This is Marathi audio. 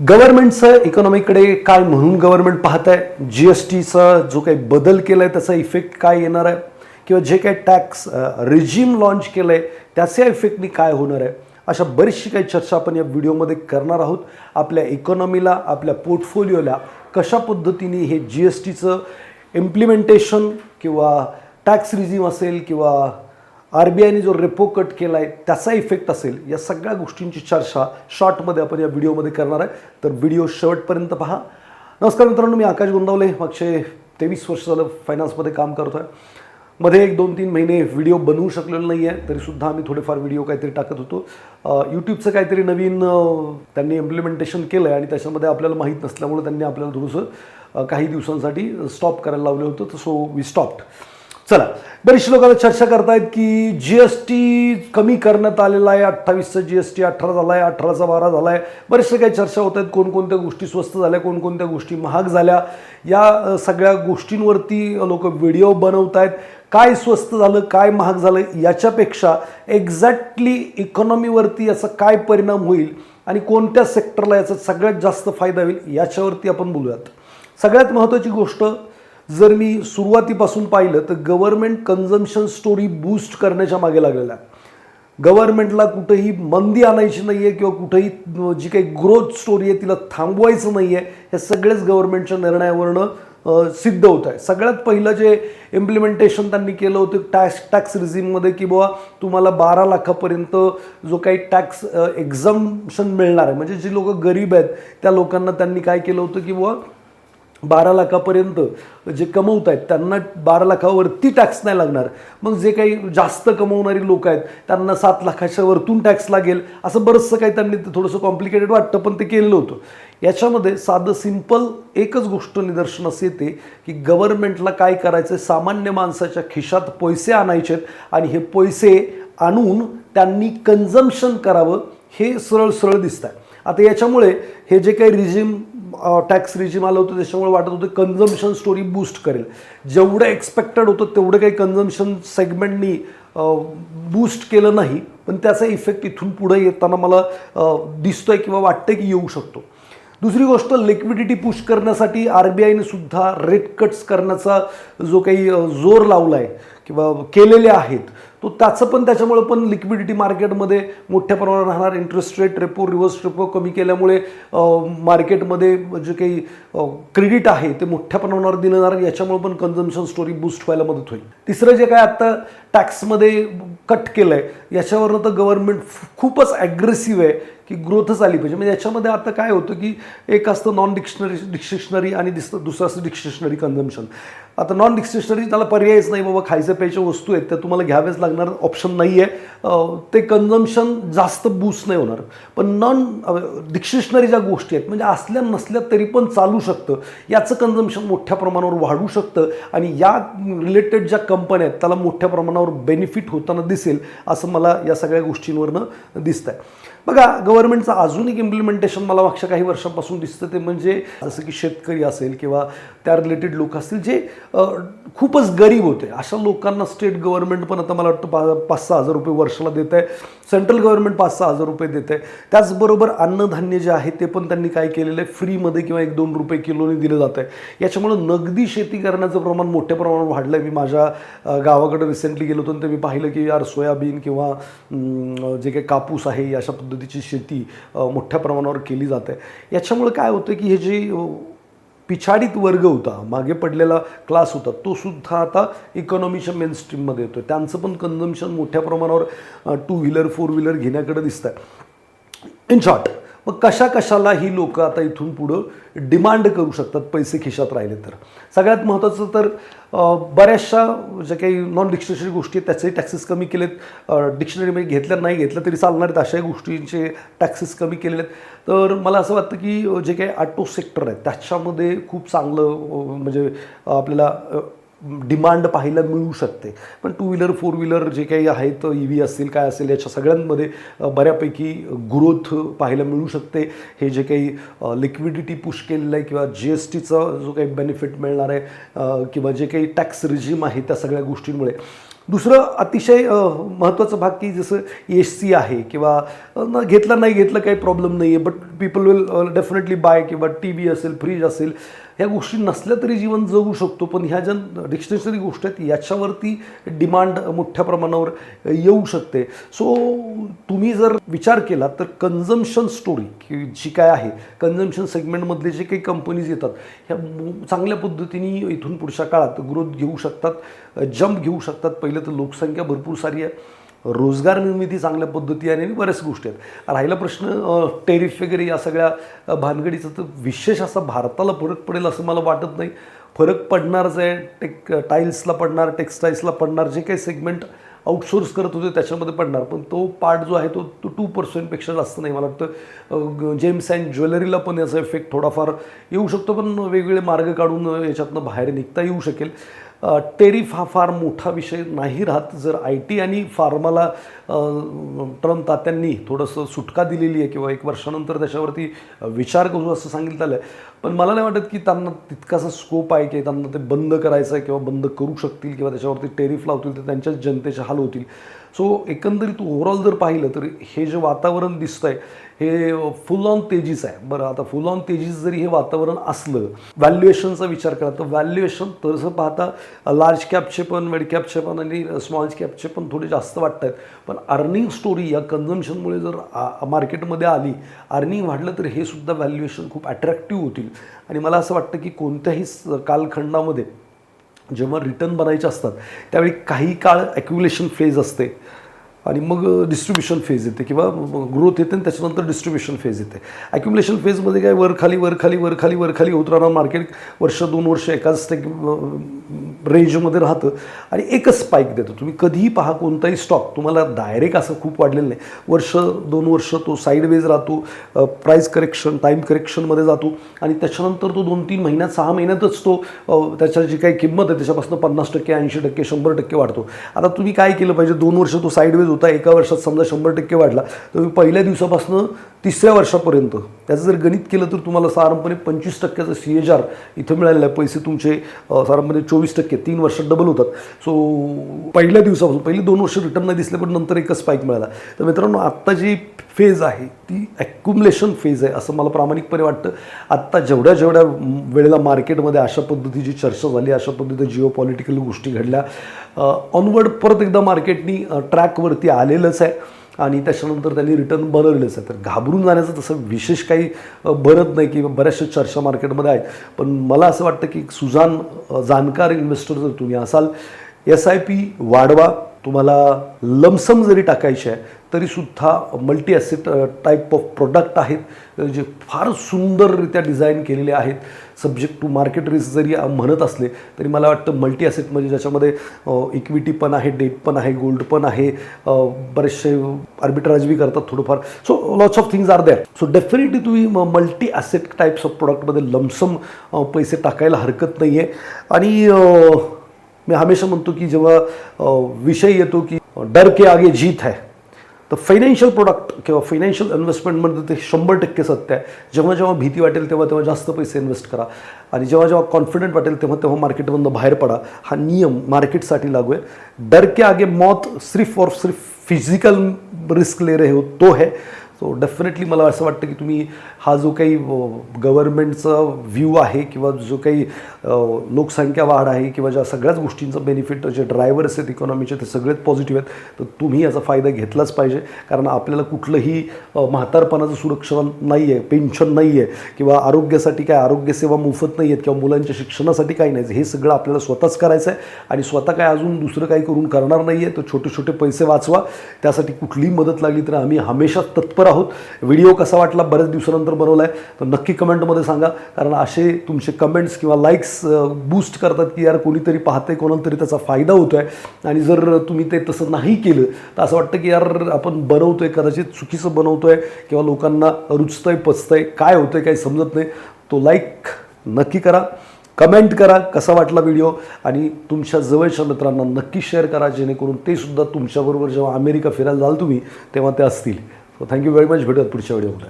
गव्हर्नमेंटचं इकॉनॉमीकडे काय म्हणून गव्हर्नमेंट पाहत आहे जी एस टीचा जो काही बदल केला आहे त्याचा इफेक्ट काय येणार आहे? किंवा जे काही टॅक्स रिजिम लॉन्च केलं आहे त्याच्या इफेक्टनी काय होणार आहे? अशा बरीचशी काही चर्चा आपण या व्हिडिओमध्ये करणार आहोत. आपल्या इकॉनॉमीला आपल्या पोर्टफोलिओला कशा पद्धतीने हे जी एस टीचं इम्प्लिमेंटेशन किंवा टॅक्स रिझिम असेल किंवा आर बी आयने जो रेपो कट केला आहे त्याचा इफेक्ट असेल या सगळ्या गोष्टींची चर्चा शॉर्टमध्ये आपण या व्हिडिओमध्ये करणार आहे. तर व्हिडिओ शेवटपर्यंत पहा. नमस्कार मित्रांनो मी आकाश गुंदावले. मागचे तेवीस वर्ष झालं फायनान्समध्ये काम करतो आहे मध्ये एक दोन तीन महिने व्हिडिओ बनवू शकलेलो नाही आहे तरीसुद्धा आम्ही थोडेफार व्हिडिओ काहीतरी टाकत होतो. यूट्यूबचं काहीतरी नवीन त्यांनी इम्प्लिमेंटेशन केलं आहे आणि त्याच्यामध्ये आपल्याला माहीत नसल्यामुळे त्यांनी आपल्याला थोडंसं काही दिवसांसाठी स्टॉप करायला लावलं होतं. तर सो वी स्टॉप्ड चला बरीचशी लोकांना चर्चा करतायत की जी एस टी कमी करण्यात आलेला आहे अठ्ठावीसचा जी एस टी अठरा झाला आहे अठराचा बारा झाला आहे बरेचसे काही चर्चा होत आहेत कोणकोणत्या गोष्टी स्वस्त झाल्या कोणकोणत्या गोष्टी महाग झाल्या. या सगळ्या गोष्टींवरती लोक व्हिडिओ बनवत आहेत काय स्वस्त झालं काय महाग झालं याच्यापेक्षा एक्झॅक्टली इकॉनॉमीवरती याचा काय परिणाम होईल आणि कोणत्या सेक्टरला याचा सगळ्यात जास्त फायदा होईल याच्यावरती आपण बोलूयात. सगळ्यात महत्त्वाची गोष्ट जर मी सुरुवातीपासून पाहिलं तर गव्हर्नमेंट कन्झम्शन स्टोरी बूस्ट करण्याच्या मागे लागलेला आहे. गव्हर्नमेंटला कुठंही मंदी आणायची नाही आहे किंवा कुठंही जी काही ग्रोथ स्टोरी आहे तिला थांबवायचं नाही आहे हे सगळेच गव्हर्नमेंटच्या निर्णयावरनं सिद्ध होत आहे. सगळ्यात पहिलं जे इम्प्लिमेंटेशन त्यांनी केलं होतं टॅक्स टॅक्स रिझिममध्ये की बुवा तुम्हाला बारा लाखापर्यंत जो काही टॅक्स एक्झम्शन मिळणार आहे. म्हणजे जी लोक गरीब आहेत त्या लोकांना त्यांनी काय केलं होतं की बुवा बारा लाखापर्यंत जे कमवत आहेत त्यांना बारा लाखावरती टॅक्स नाही लागणार. मग जे काही जास्त कमवणारी लोक आहेत त्यांना सात लाखाच्या वरतून टॅक्स लागेल. असं बरंचसं काही त्यांनी ते थोडंसं कॉम्प्लिकेटेड वाटतं पण ते केलेलं होतं. याच्यामध्ये साधं सिंपल एकच गोष्ट निदर्शनास येते की गव्हर्नमेंटला काय करायचं आहे सामान्य माणसाच्या खिशात पैसे आणायचे आहेत आणि हे पैसे आणून त्यांनी कन्झम्शन करावं हे सरळ सरळ दिसत आहे आता याच्यामुळे हे जे काही रिजिम टॅक्स रिजिम आलं होतं त्याच्यामुळे वाटत होतं कन्झम्शन स्टोरी बूस्ट करेल. जेवढं एक्सपेक्टेड होतं तेवढं काही कन्झम्शन सेगमेंटनी बूस्ट केलं नाही. पण त्याचा इफेक्ट इथून पुढे येताना मला दिसतोय किंवा वाटतंय की येऊ शकतो. दुसरी गोष्ट लिक्विडिटी पुश करण्यासाठी आर बी आयने सुद्धा रेट कट्स करण्याचा जो काही जोर लावला आहे किंवा केलेले आहेत तो त्याचं पण त्याच्यामुळे पण लिक्विडिटी मार्केटमध्ये मोठ्या प्रमाणात राहणार. Interest rate repo reverse repo कमी केल्यामुळे मार्केटमध्ये जे काही क्रेडिट आहे ते मोठ्या प्रमाणावर दिलं जाणार याच्यामुळे पण कन्झम्शन स्टोरी बूस्ट व्हायला मदत होईल. तिसरं जे काय आत्ता टॅक्समध्ये कट केलं आहे याच्यावरनं तर गव्हर्नमेंट खूपच ॲग्रेसिव्ह आहे. की ग्रोथच आली पाहिजे. म्हणजे याच्यामध्ये आता काय होतं की एक असतं नॉन डिक्शनरी डिक्शनरी आणि दिसतं दुसरं असतं डिक्शनरी कन्झम्शन आता नॉन डिक्शनरी त्याला पर्यायच नाही बाबा खायचं प्यायच्या वस्तू आहेत त्या तुम्हाला घ्याव्याच लागणार ऑप्शन नाही आहे ते कन्झम्पशन जास्त बूस्ट नाही होणार. पण नॉन डिक्शनरी ज्या गोष्टी आहेत म्हणजे असल्या नसल्या तरी पण चालू शकतं. याचं कन्झम्शन मोठ्या प्रमाणावर वाढू शकतं आणि या रिलेटेड ज्या कंपन्या आहेत त्याला मोठ्या प्रमाणावर बेनिफिट होताना दिसेल असं मला या सगळ्या गोष्टींवरनं दिसतं आहे बघा गव्हर्नमेंटचं अजून एक इम्प्लिमेंटेशन मला मागच्या काही वर्षांपासून दिसतं ते म्हणजे जसं की शेतकरी असेल किंवा त्या रिलेटेड लोक असतील जे खूपच गरीब होते. अशा लोकांना स्टेट गव्हर्नमेंट पण आता मला वाटतं पा पाच सहा हजार रुपये वर्षाला देत आहे. सेंट्रल गव्हर्नमेंट पाच सहा हजार रुपये देत आहे. त्याचबरोबर अन्नधान्य जे आहे ते पण त्यांनी काय केलेलं आहे? फ्रीमध्ये किंवा एक दोन रुपये किलोने दिलं जात आहे. याच्यामुळं नगदी शेती करण्याचं प्रमाण मोठ्या प्रमाणावर वाढलं आहे मी माझ्या गावाकडे रिसेंटली गेलो होतो आणि ते मी पाहिलं की यार सोयाबीन किंवा जे काही कापूस आहे अशा पद्धतीची शेती मोठ्या प्रमाणावर केली जाते. याच्यामुळे काय होतं की हे जे पिछाडीत वर्ग होता मागे पडलेला क्लास होता तो सुद्धा आता इकॉनॉमीच्या मेन स्ट्रीममध्ये येतो त्यांचं पण कन्झम्शन मोठ्या प्रमाणावर टू व्हीलर फोर व्हीलर घेण्याकडे दिसतं आहे इन शॉर्ट मग कशा कशाला ही लोकं आता इथून पुढं डिमांड करू शकतात पैसे खिशात राहिले तर? सगळ्यात महत्त्वाचं तर बऱ्याचशा ज्या काही नॉन डिक्शनरी गोष्टी आहेत त्याचे टॅक्सेस कमी केलेत. डिक्शनरीमध्ये घेतल्या नाही घेतल्या तरी चालणार आहेत अशाही गोष्टींचे टॅक्सेस कमी केलेले आहेत तर मला असं वाटतं की जे काही ऑटो सेक्टर आहे त्याच्यामध्ये खूप चांगलं म्हणजे आपल्याला डिमांड पाहायला मिळू शकते. पण टू व्हीलर फोर व्हीलर जे काही आहेत ई व्ही असतील काय असेल याच्या सगळ्यांमध्ये बऱ्यापैकी ग्रोथ पाहायला मिळू शकते. हे जे काही लिक्विडिटी पुश केलेलं आहे किंवा जी एस टीचा जो काही बेनिफिट मिळणार आहे किंवा जे काही टॅक्स रिजिम आहे त्या सगळ्या गोष्टींमुळे. दुसरं अतिशय महत्त्वाचं भाग की जसं एस सी आहे किंवा न घेतलं नाही घेतलं काही प्रॉब्लेम नाही आहे but people will definitely buy किंवा टी व्ही असेल फ्रीज असेल ह्या गोष्टी नसल्या तरी जीवन जगू शकतो पण ह्या ज्या डिक्शनरी गोष्टी आहेत याच्यावरती डिमांड मोठ्या प्रमाणावर येऊ शकते. सो तुम्ही जर विचार केला तर कन्झम्शन स्टोरी की जी काय आहे कन्झम्शन सेगमेंटमधले जे काही कंपनीज येतात ह्या चांगल्या पद्धतीने इथून पुढच्या काळात ग्रोथ घेऊ शकतात जम्प घेऊ शकतात. पहिलं तर लोकसंख्या भरपूर सारी आहे. रोजगार निर्मिती चांगल्या पद्धती आहे आणि बऱ्याच गोष्टी आहेत. राहिला प्रश्न टेरिफ वगैरे या सगळ्या भानगडीचं भानगडीचा तर विशेष असा भारताला फरक पडेल असं मला वाटत नाही. फरक पडणारच आहे टेक टाईल्सला पडणार टेक्स्टाईल्सला पडणार जे काही सेगमेंट आउटसोर्स करत होते त्याच्यामध्ये पडणार. पण तो पार्ट जो आहे तो तो टू पर्सेंटपेक्षा जास्त नाही मला वाटतं. जेम्स अँड ज्वेलरीला पण याचा इफेक्ट थोडाफार येऊ शकतो. पण वेगवेगळे मार्ग काढून याच्यातनं बाहेर निघता येऊ शकेल. टेरिफ हा फार मोठा विषय नाही राहत. जर आय टी आणि फार्माला ट्रम्प तात्यांनी थोडंसं सुटका दिलेली आहे किंवा एक वर्षानंतर त्याच्यावरती विचार करू असं सांगितलं आहे पण मला नाही वाटत की त्यांना तितकासा स्कोप आहे की त्यांना ते बंद करायचं आहे किंवा बंद करू शकतील किंवा त्याच्यावरती टेरिफ लावतील तर त्यांच्याच जनतेचे हाल होतील. सो एकंदरीत ओव्हरऑल जर पाहिलं तर हे जे वातावरण दिसतं आहे हे फुल ऑन तेजीस आहे. बरं आता फुल ऑन तेजीस जरी हे वातावरण असलं व्हॅल्युएशनचा विचार करा तर व्हॅल्युएशन तसं पाहता लार्ज कॅपचे पण मिड कॅपचे पण आणि स्मॉल कॅपचे पण थोडे जास्त वाटत आहेत पण अर्निंग स्टोरी या कन्झम्पशनमुळे जर मार्केटमध्ये आली अर्निंग वाढलं तर हे सुद्धा व्हॅल्युएशन खूप अट्रॅक्टिव्ह होतील. आणि मला असं वाटतं की कोणत्याही कालखंडामध्ये जेव्हा रिटर्न बनायचे असतात त्यावेळी काही काळ ॲक्युलेशन फेज असते. आणि मग डिस्ट्रीब्युशन फेज येते किंवा ग्रोथ येते आणि त्याच्यानंतर डिस्ट्रीब्युशन फेज येते. ॲक्युमुलेशन फेजमध्ये काय वर खाली वर खाली वर खाली वर खाली होत राहणार मार्केट वर्ष दोन वर्ष एकाच ते रेंजमध्ये राहतं आणि एकच स्पाईक देतो. तुम्ही कधीही पहा कोणताही स्टॉक तुम्हाला डायरेक्ट असं खूप वाढलेलं नाही. वर्ष दोन वर्ष तो साईडवेज राहतो प्राईस करेक्शन टाईम करेक्शनमध्ये जातो आणि त्याच्यानंतर तो दोन तीन महिन्यात सहा महिन्यातच तो त्याच्या जी काही किंमत आहे त्याच्यापासून पन्नास टक्के ऐंशी टक्के शंभर टक्के वाढतो. आता तुम्ही काय केलं पाहिजे? दोन वर्ष तो साईडवेज होता एका वर्षात समजा शंभर टक्के वाढला. तर तुम्ही पहिल्या दिवसापासून तिसऱ्या वर्षापर्यंत. त्याचं जर गणित केलं तर तुम्हाला साधारणपणे पंचवीस टक्क्याचं सी एच आर इथं मिळालेलं आहे. पैसे तुमचे साधारणपणे चोवीस टक्के तीन वर्षात डबल होतात. सो पहिल्या दिवसापासून पहिले दोन वर्ष रिटर्न नाही दिसले पण नंतर एकच स्पाईक मिळाला. तर मित्रांनो आत्ता जी फेज आहे ती ॲक्युमुलेशन फेज आहे असं मला प्रामाणिकपणे वाटतं. आत्ता जेवढ्या जेवढ्या वेळेला मार्केटमध्ये अशा पद्धतीची चर्चा झाली अशा पद्धतीच्या जिओ पॉलिटिकल गोष्टी घडल्या ऑनवर्ड परत एकदा मार्केटनी ट्रॅकवरती आलेलंच आहे. आणि त्याच्यानंतर त्यांनी रिटर्न बनवलेलंच आहे तर घाबरून जाण्याचं तसं विशेष काही बरत नाही की बऱ्याचशा चर्चा मार्केटमध्ये आहेत. पण मला असं वाटतं की सुजान जाणकार इन्व्हेस्टर जर तुम्ही असाल एस आय पी वाढवा. तुम्हाला लमसम जरी टाकायची आहे तरीसुद्धा multi asset type of product आहेत जे फार सुंदररित्या डिझाईन केलेले आहेत. सब्जेक्ट टू मार्केट रिस्क जरी म्हणत असले तरी मला वाटतं मल्टी ॲसेट म्हणजे ज्याच्यामध्ये इक्विटी पण आहे डेट पण आहे गोल्ड पण आहे बरेचसे आर्बिट्राज बी करतात थोडंफार. So lots of things are that so definitely तुम्ही मल्टी ॲसेट टाईप्स ऑफ प्रोडक्टमध्ये लमसम पैसे टाकायला हरकत नाही आहे आणि मी हमेशा म्हणतो की जेव्हा विषय येतो की डर के आगे जीत है तर फायनान्शियल प्रोडक्ट किंवा फायनान्शियल इन्व्हेस्टमेंटमध्ये ते शंभर टक्के सत्य आहे जेव्हा जेव्हा भीती वाटेल तेव्हा तेव्हा जास्त पैसे इन्व्हेस्ट करा आणि जेव्हा जेव्हा कॉन्फिडंट वाटेल तेव्हा तेव्हा मार्केटमधनं बाहेर पडा हा नियम मार्केटसाठी लागू आहे डर के आगे मौत सिर्फ और सिर्फ फिजिकल रिस्क ले रहे हो तो है सो डेफिनेटली मला असं वाटतं की तुम्ही हा जो काही गव्हर्नमेंटचा व्ह्यू आहे किंवा जो काही लोकसंख्या वाढ आहे किंवा ज्या सगळ्याच गोष्टींचं बेनिफिट जे ड्रायव्हर्स आहेत इकॉनॉमीचे ते सगळेच पॉझिटिव्ह आहेत तर तुम्ही याचा फायदा घेतलाच पाहिजे. कारण आपल्याला कुठलंही म्हातारपणाचं सुरक्षा नाही आहे पेन्शन नाही आहे किंवा आरोग्यासाठी काय आरोग्यसेवा मोफत नाही आहेत किंवा मुलांच्या शिक्षणासाठी काही नाही हे सगळं आपल्याला स्वतःच करायचं आहे आणि स्वतः काय अजून दुसरं काही करून करणार नाही आहे तर छोटे छोटे पैसे वाचवा. त्यासाठी कुठलीही मदत लागली तर आम्ही हमेशा तत्पर आहोत. व्हिडिओ कसा वाटला बऱ्याच दिवसानंतर बनवला आहे तर नक्की कमेंटमध्ये सांगा. कारण असे तुमचे कमेंट्स किंवा लाईक्स बूस्ट करतात की यार कोणीतरी पाहते कोणाला तरी त्याचा फायदा होतो आहे आणि जर तुम्ही ते तसं नाही केलं तर असं वाटतं की यार आपण बनवतोय कदाचित चुकीचं बनवतोय किंवा लोकांना रुचतंय पचतंय काय होतंय काही समजत नाही. तो लाईक नक्की करा. कमेंट करा कसा वाटला व्हिडिओ आणि तुमच्या जवळच्या मित्रांना नक्की शेअर करा जेणेकरून ते सुद्धा तुमच्याबरोबर जेव्हा अमेरिका फिरायला जाल तुम्ही तेव्हा ते असतील. सो थँक्यू व्हेरी मच भेटत पुढच्या व्हिडिओमध्ये